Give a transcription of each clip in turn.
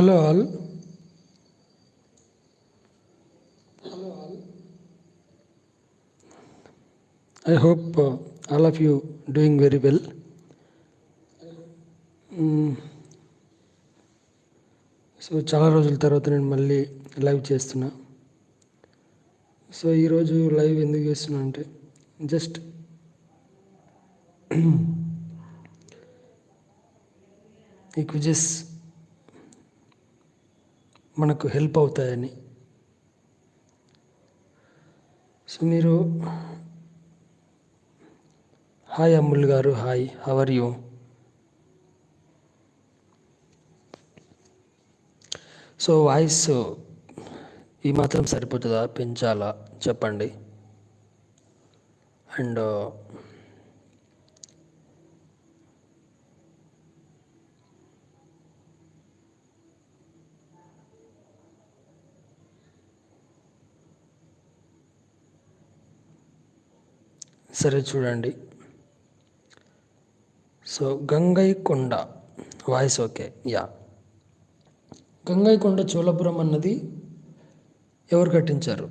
Hello all. I hope uh, all of you doing very so mm. చాలా రోజుల తర్వాత నేను మళ్ళీ లైవ్ చేస్తున్నా. సో ఈరోజు లైవ్ ఎందుకు చేస్తున్నా అంటే జస్ట్ ఈ క్విజెస్ మనకు హెల్ప్ అవుతాయని. సో మీరు హాయ్ అమ్ముల్ గారు hi how are you so voice ఈ మాత్రం సరిపోతుందా? పెంచాలా? చెప్పండి. అండ్ సరే చూడండి. So Gangaikonda voice okay. Yeah Gangaikonda Cholapuram అన్నది ఎవరు కట్టించారు?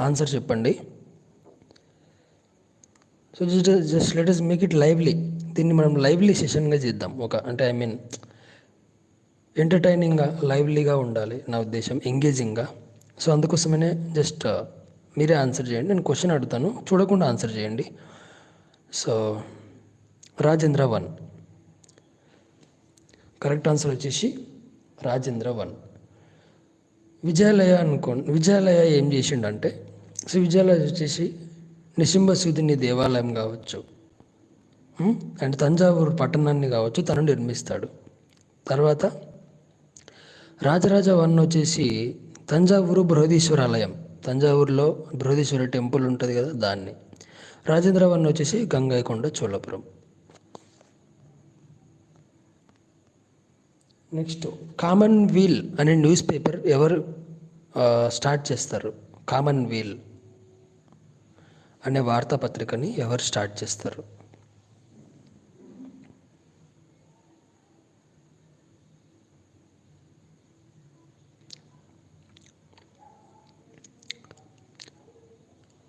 ఆన్సర్ చెప్పండి. So just just let us make it lively దీన్ని మనం లైవ్లీ సెషన్గా చేద్దాం. ఒక అంటే ఐ మీన్ ఎంటర్టైనింగ్గా లైవ్లీగా ఉండాలి నా ఉద్దేశం ఎంగేజింగ్గా సో అందుకోసమనే జస్ట్ మీరే ఆన్సర్ చేయండి. నేను క్వశ్చన్ అడుగుతాను. చూడకుండా ఆన్సర్ చేయండి. So Rajendra one. Correct answer వచ్చేసి రాజేంద్ర వన్. విజయాలయ అనుకోండి విజయాలయ ఏం చేసిండంటే సో విజయాలయ వచ్చేసి నిశింబ దేవాలయం కావచ్చు. అండ్ తంజావూరు పట్టణాన్ని కావచ్చు తను నిర్మిస్తాడు. తర్వాత రాజరాజ వన్ వచ్చేసి తంజావూరు బృహదీశ్వర ఆలయం తంజావూరులో బృహదీశ్వర టెంపుల్ ఉంటుంది కదా దాన్ని. రాజేంద్ర వన్ వచ్చేసి Gangaikonda Cholapuram. Next common wheel అనే న్యూస్ పేపర్ ఎవరు స్టార్ట్ చేస్తారు? కామన్ వీల్ అనే వార్తాపత్రికని ఎవరు స్టార్ట్ చేస్తారు?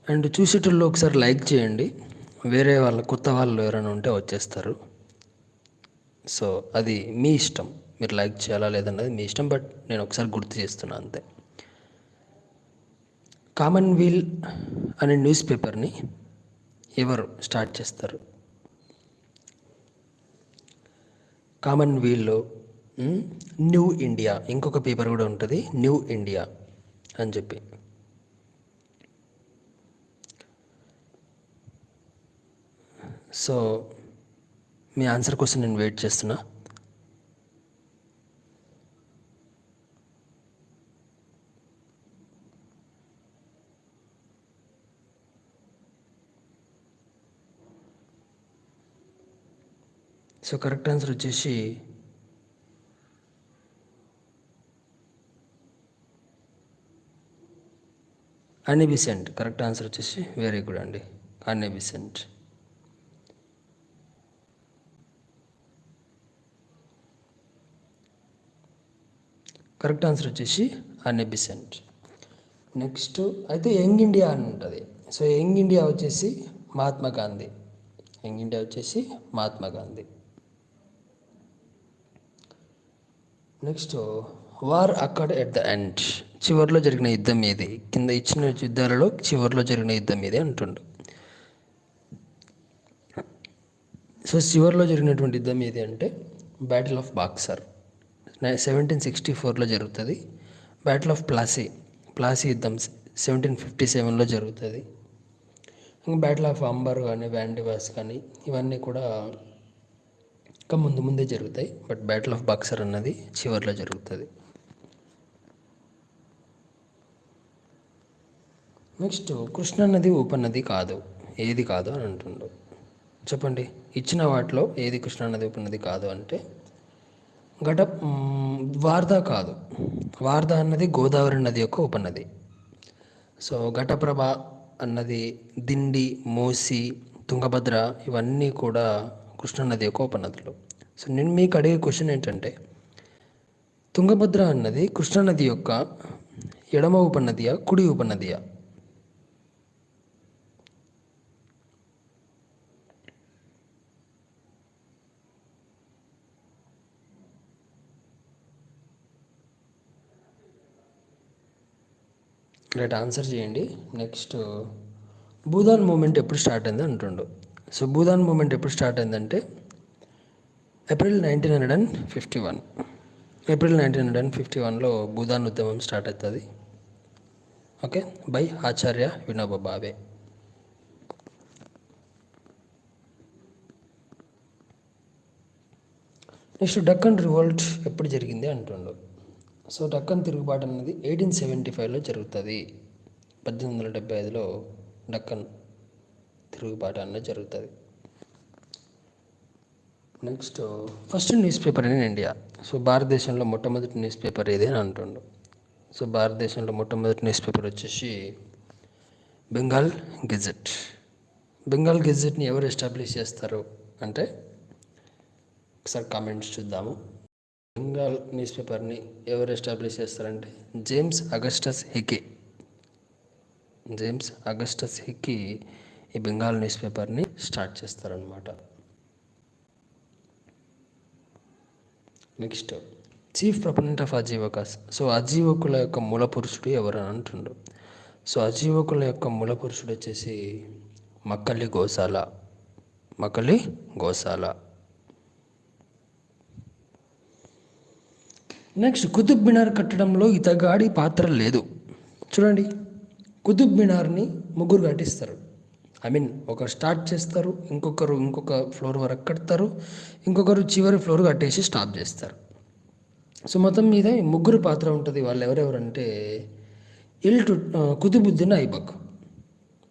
అండ్ చూసేటోళ్ళు ఒకసారి లైక్ చేయండి. వేరే వాళ్ళ కొత్త వాళ్ళు ఎవరైనా ఉంటే వచ్చేస్తారు. సో అది మీ ఇష్టం. మీరు లైక్ చేయాలా లేదన్నది మీ ఇష్టం బట్ నేను ఒకసారి గుర్తు చేస్తున్నా అంతే. కామన్ వీల్ అనే న్యూస్ పేపర్ని ఎవరు స్టార్ట్ చేస్తారు? కామన్ వీల్లో న్యూ ఇండియా. ఇంకొక పేపర్ కూడా ఉంటుంది న్యూ ఇండియా అని చెప్పి. సో మీ ఆన్సర్ కోసం నేను వెయిట్ చేస్తున్నా. సో కరెక్ట్ ఆన్సర్ వచ్చేసి అనిబిసెంట్ కరెక్ట్ ఆన్సర్ వచ్చేసి వెరీ గుడ్ అండి. అనిబిసెంట్ కరెక్ట్ ఆన్సర్ వచ్చేసి అనెబిసెంట్ నెక్స్ట్ అయితే యంగ్ ఇండియా అని ఉంటుంది. సో యంగ్ ఇండియా వచ్చేసి మహాత్మా గాంధీ. యంగ్ ఇండియా వచ్చేసి మహాత్మా గాంధీ. నెక్స్ట్ వార్ అక్కడ ఎట్ ద ఎండ్. చివరిలో జరిగిన యుద్ధం ఏది? కింద ఇచ్చిన యుద్ధాలలో చివరిలో జరిగిన యుద్ధం ఏది అంటుండు. సో చివరిలో జరిగినటువంటి యుద్ధం ఏది అంటే battle of Buxar seventeen sixty ఫోర్లో జరుగుతుంది. బ్యాటిల్ ఆఫ్ ప్లాసీ ప్లాసీ యుద్ధం సెవెంటీన్ ఫిఫ్టీ సెవెన్లో జరుగుతుంది. ఇంకా బ్యాటిల్ ఆఫ్ అంబర్ కానీ వ్యాండివాస్ కానీ ఇవన్నీ కూడా ఇంకా ముందు ముందే జరుగుతాయి. బట్ బ్యాటిల్ ఆఫ్ బాక్సర్ అన్నది చివరిలో జరుగుతుంది. నెక్స్ట్ కృష్ణా నది ఉపనది కాదు. ఏది కాదు అని అంటుండు. చెప్పండి. ఇచ్చిన వాటిలో ఏది కృష్ణానది ఉపనది కాదు అంటే? ఘట మ్, వార్ధా కాదు. వార్ధా అన్నది గోదావరి నది యొక్క ఉపనది. సో ఘటప్రభ అన్నది దిండి మోసి తుంగభద్ర ఇవన్నీ కూడా కృష్ణానది యొక్క ఉపనదులు. సో నేను మీకు అడిగే క్వశ్చన్ ఏంటంటే తుంగభద్ర అన్నది కృష్ణానది యొక్క ఎడమ ఉపనదియా కుడి ఉపనదియా? రైట్ ఆన్సర్ చేయండి. నెక్స్ట్ భూదాన్ మూమెంట్ ఎప్పుడు స్టార్ట్ అయింది అంటుండు. సో భూదాన్ మూమెంట్ ఎప్పుడు స్టార్ట్ అయిందంటే April nineteen hundred and fifty one. April nineteen hundred and fifty వన్లో భూదాన్ ఉద్యమం స్టార్ట్ అవుతుంది. Okay by Acharya Vinoba Bhave next Deccan revolt ఎప్పుడు జరిగింది అంటుండు. సో డక్కన్ తిరుగుబాటు అనేది ఎయిటీన్ సెవెంటీ ఫైవ్లో జరుగుతుంది. పద్దెనిమిది వందల డెబ్బై ఐదులో డక్కన్ తిరుగుబాటు అనేది జరుగుతుంది. Next first newspaper in India. So భారతదేశంలో మొట్టమొదటి న్యూస్ పేపర్ ఏది అని అంటుండు. సో భారతదేశంలో మొట్టమొదటి న్యూస్ పేపర్ వచ్చేసి బెంగాల్ గెజెట్. బెంగాల్ గెజెట్ని ఎవరు ఎస్టాబ్లిష్ చేస్తారు అంటే ఒకసారి కామెంట్స్ చూద్దాము. బెంగాల్ న్యూస్ పేపర్ని ఎవరు ఎస్టాబ్లిష్ చేస్తారంటే James Augustus Hicky. James Augustus Hicky ఈ బెంగాల్ న్యూస్ పేపర్ని స్టార్ట్ చేస్తారనమాట next chief proponent of Ajivikas. So అజీవకుల యొక్క మూల పురుషుడు ఎవరు అని అంటుండ్రు. సో అజీవకుల యొక్క మూల పురుషుడు వచ్చేసి మక్కలి గోశాల. మక్కలి గోశాల. నెక్స్ట్ కుతుబ్ మినార్ కట్టడంలో ఇతగాడి పాత్ర లేదు. చూడండి కుతుబ్ మినార్ని ముగ్గురు కట్టిస్తారు. ఐ మీన్ ఒకరు స్టార్ట్ చేస్తారు ఇంకొకరు ఇంకొక ఫ్లోర్ వరకు కడతారు ఇంకొకరు చివరి ఫ్లోర్ కట్టేసి స్టాప్ చేస్తారు. సో మొత్తం మీద ముగ్గురు పాత్ర ఉంటుంది వాళ్ళు ఎవరెవరంటే ఇల్టు కుతుబుద్దీన్ ఐబక్.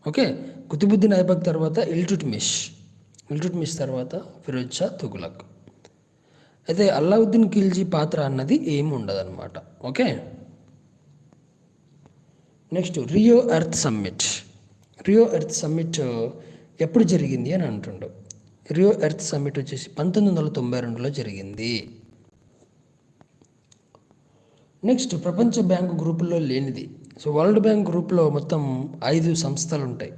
ఓకే కుతుబుద్దీన్ ఐబక్ తర్వాత ఇల్టుట్మిష్ ఇల్టుట్మిష్ తర్వాత ఫిరోజ్ షా తుగులక్. అయితే అల్లావుద్దీన్ ఖిల్జీ పాత్ర అన్నది ఏమి ఉండదన్నమాట. Okay? Next Rio Earth summit. Rio Earth summit ఎప్పుడు జరిగింది అని అంటుండు. రియో ఎర్త్ సమ్మిట్ వచ్చేసి పంతొమ్మిది వందల తొంభై రెండులో జరిగింది. నెక్స్ట్ ప్రపంచ బ్యాంకు గ్రూపుల్లో లేనిది. సో వరల్డ్ బ్యాంక్ గ్రూప్లో మొత్తం ఐదు సంస్థలు ఉంటాయి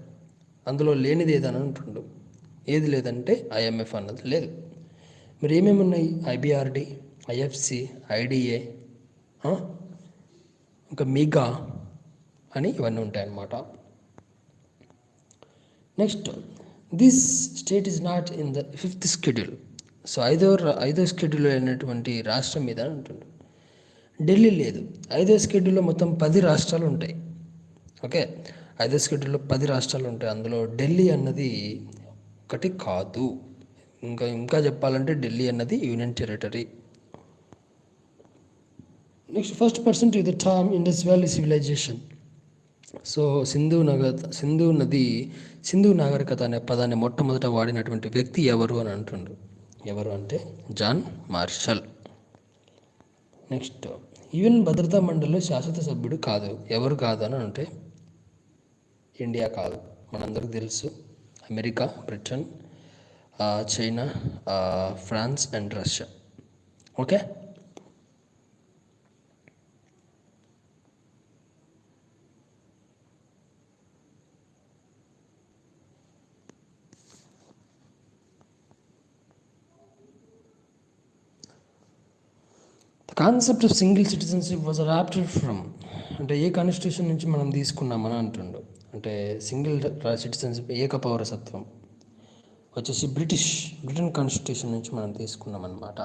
అందులో లేనిది ఏదని అంటుండు. ఏది లేదంటే ఐఎంఎఫ్ అన్నది లేదు. మరి ఏమేమి ఉన్నాయి ఐబిఆర్డి ఐఎఫ్సి ఐడిఏ ఇంకా మిగా అని ఇవన్నీ ఉంటాయన్నమాట. Next this state is not in the fifth schedule so ఐదో ఐదో షెడ్యూల్ అయినటువంటి రాష్ట్రం మీద అని ఢిల్లీ లేదు. ఐదో షెడ్యూల్లో మొత్తం పది రాష్ట్రాలు ఉంటాయి. ఓకే? ఐదో షెడ్యూల్లో పది రాష్ట్రాలు ఉంటాయి. అందులో ఢిల్లీ అన్నది ఒకటి కాదు. ఇంకా ఇంకా చెప్పాలంటే ఢిల్లీ అన్నది union territory. Next first person to the term Indus valley civilization so Sindhu నగ సింధు నది సింధు నాగరికత అనే పదాన్ని మొట్టమొదట వాడినటువంటి వ్యక్తి ఎవరు అని అంటుండు ఎవరు అంటే జాన్ మార్షల్. నెక్స్ట్ యుఎన్ భద్రతా మండలిలో శాశ్వత సభ్యుడు కాదు. ఎవరు కాదు అని అంటే ఇండియా కాదు. మనందరికీ తెలుసు. America Britain China France and Russia. Okay? Concept of single citizenship was adapted from అంటే ఏ కాన్స్టిట్యూషన్ నుంచి మనం తీసుకున్నామని అంటుండు. అంటే సింగిల్ సిటిజన్షిప్ ఏక పౌరసత్వం వచ్చేసి బ్రిటిష్ బ్రిటన్ కాన్స్టిట్యూషన్ నుంచి మనం తీసుకున్నాం అన్నమాట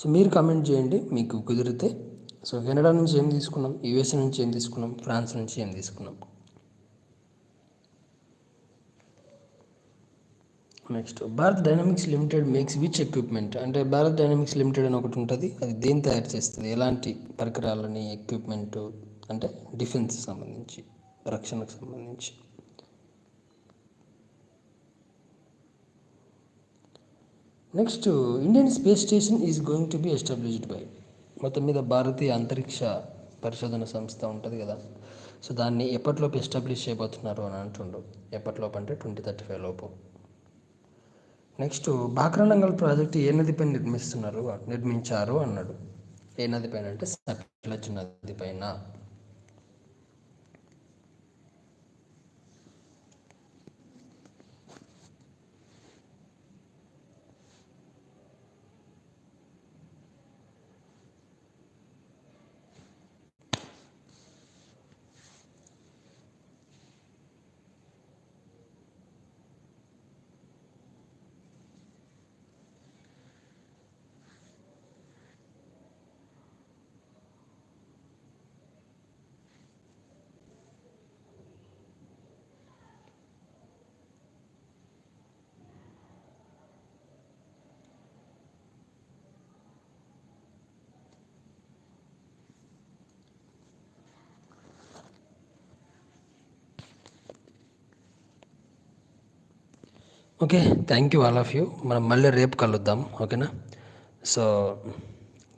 సో మీరు కామెంట్ చేయండి మీకు కుదిరితే. సో కెనడా నుంచి ఏం తీసుకున్నాం? యుఎస్ నుంచి ఏం తీసుకున్నాం? ఫ్రాన్స్ నుంచి ఏం తీసుకున్నాం? Next Bharat dynamics limited makes which equipment అంటే భారత్ డైనమిక్స్ లిమిటెడ్ అని ఒకటి ఉంటుంది. అది దేని తయారు చేస్తుంది? ఎలాంటి పరికరాలని ఎక్విప్మెంట్ అంటే డిఫెన్స్ సంబంధించి రక్షణకు సంబంధించి. Next Indian space station is going to be established by మొత్తం మీద భారతీయ అంతరిక్ష పరిశోధన సంస్థ ఉంటుంది కదా. సో దాన్ని ఎప్పటిలోపు ఎస్టాబ్లిష్ చేయబోతున్నారు అని అంటుండ్రు ఎప్పటిలోపు అంటే ట్వంటీ థర్టీ ఫైవ్ లోపు నెక్స్ట్ బాక్రానంగల్ ప్రాజెక్ట్ ఏ నదిపై నిర్మిస్తున్నారు నిర్మించారు అన్నాడు. ఏ నదిపైన అంటే సట్లజ్ నది okay thank you all of you మనం మళ్ళీ రేపు కలుద్దాం ఓకేనా? So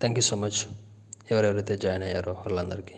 thank you so much ఎవరెవరైతే జాయిన్ అయ్యారో వాళ్ళందరికీ.